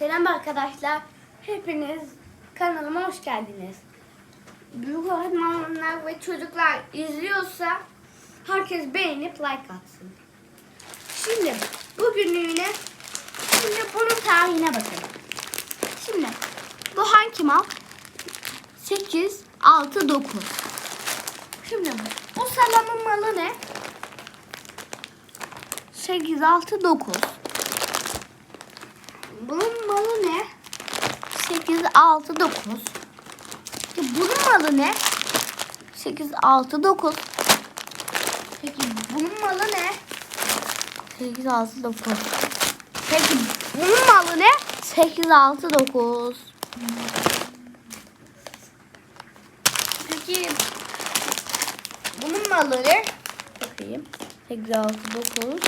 Selam arkadaşlar. Hepiniz kanalıma hoş geldiniz. Büyük öğretmenler ve çocuklar izliyorsa herkes beğenip like atsın. Şimdi bugünlüğüne şimdi bunun tarihine bakalım. Şimdi bu hangi mal? 8, 6, 9. Şimdi bu salamın malı ne? 8, 6, 9. Bunun malı ne? 8, 6, 9. Peki bunun malı ne? 8, 6, 9. Peki bunun malı ne? 8, 6, 9. Peki bunun malı ne? 8, 6, 9. Peki bunun malı ne? Bakayım. 8, 6, 9.